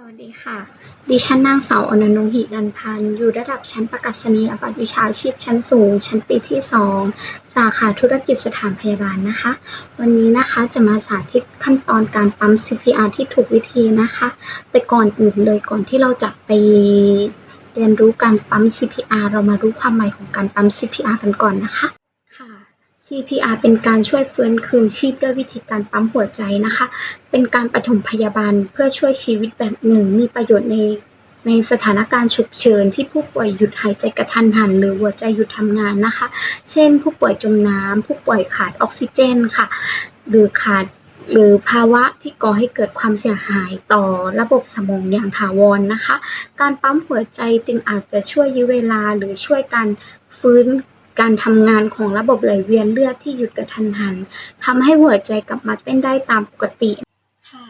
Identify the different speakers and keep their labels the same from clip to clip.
Speaker 1: สวัสดีค่ะ ดิฉันนางสาวอนันนุหิรันพันธ์อยู่ระดับชั้นประกาศนียบัตรวิชาชีพชั้นสูง ชั้นปีที่ 2 สาขาธุรกิจสถานพยาบาลนะคะ วันนี้นะคะจะมาสาธิตขั้นตอนการปั๊ม CPR ที่ถูกวิธีนะคะ แต่ก่อนอื่นเลยก่อนที่เราจะไปเรียนรู้การปั๊ม CPR เรามารู้ความหมายของการปั๊ม CPR กันก่อนนะคะ CPR เป็นการช่วยฟื้นคืนชีพด้วยวิธีการปั๊มหัวใจนะคะ เป็นการปฐมพยาบาลเพื่อช่วยชีวิตแบบหนึ่ง มีประโยชน์ในในสถานการณ์ฉุกเฉินที่ผู้ป่วยหยุดหายใจกระทันหัน หรือหัวใจหยุดทำงานนะคะ เช่น ผู้ป่วยจมน้ำผู้ป่วยขาดออกซิเจนค่ะ หรือขาดหรือภาวะที่ก่อให้เกิดความเสียหายต่อระบบสมองอย่างถาวรนะคะ การปั๊มหัวใจจึงอาจจะช่วยยื้อเวลาหรือช่วยการฟื้น การทำงานของระบบไหลเวียนเลือดที่หยุดกระทันหันทำให้หัวใจกลับมาเต้นได้ตามปกติค่ะ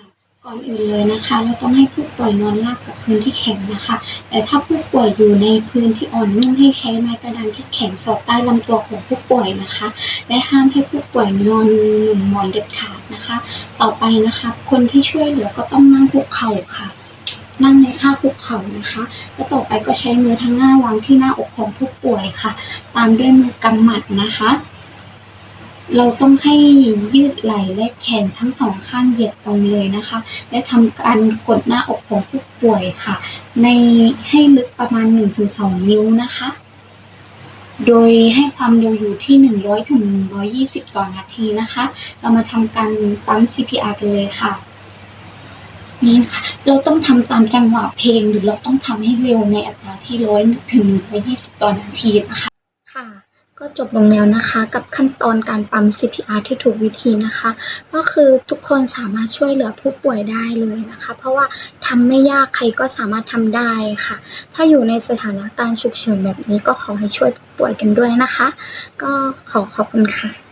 Speaker 1: ก่อนอื่นเลยนะคะ เราต้องให้ผู้ป่วยนอนราบกับพื้นที่แข็งนะคะ แต่ถ้าผู้ป่วยอยู่ในพื้นที่อ่อนนุ่มให้ใช้ไม้กระดานที่แข็งสอดใต้ลำตัวของผู้ป่วยนะคะ และห้ามให้ผู้ป่วยนอนหนุนหมอนเด็ดขาดนะคะ ต่อไปนะคะ คนที่ช่วยเหลือก็ต้องนั่งคุกเข่าค่ะ นั่งในท่าคุกเข่านะคะแล้วต่อไปก็ใช้มือทั้งหน้าวางที่หน้าอกของผู้ป่วยค่ะ ตามด้วยมือกำหมัดนะคะ เราต้องให้ยืดไหล่และแขนทั้งสองข้างเหยียดตรงเลยนะคะ และทำการกดหน้าอกของผู้ป่วยค่ะ ในให้ลึกประมาณ 1-2 นิ้วนะคะโดยให้ความเร็วอยู่ที่ 100ถึง120 ต่อนาทีนะคะ เรามาทำการปั๊ม CPR กันเลยค่ะ นี่นะคะเราต้องทำตามจังหวะเพลงหรือเราต้องทำให้เร็วในอัตราที่100ถึง120ต่อนาทีนะคะค่ะ ก็จบลงแล้วนะคะ กับขั้นตอนการปั๊ม CPR ที่ถูกวิธีนะคะ ก็คือทุกคนสามารถช่วยเหลือผู้ป่วยได้เลยนะคะ เพราะว่าทำไม่ยากใครก็สามารถทำได้ค่ะ ถ้าอยู่ในสถานการณ์ฉุกเฉินแบบนี้ก็ขอให้ช่วยผู้ป่วยกันด้วยนะคะ ก็ขอขอบคุณค่ะ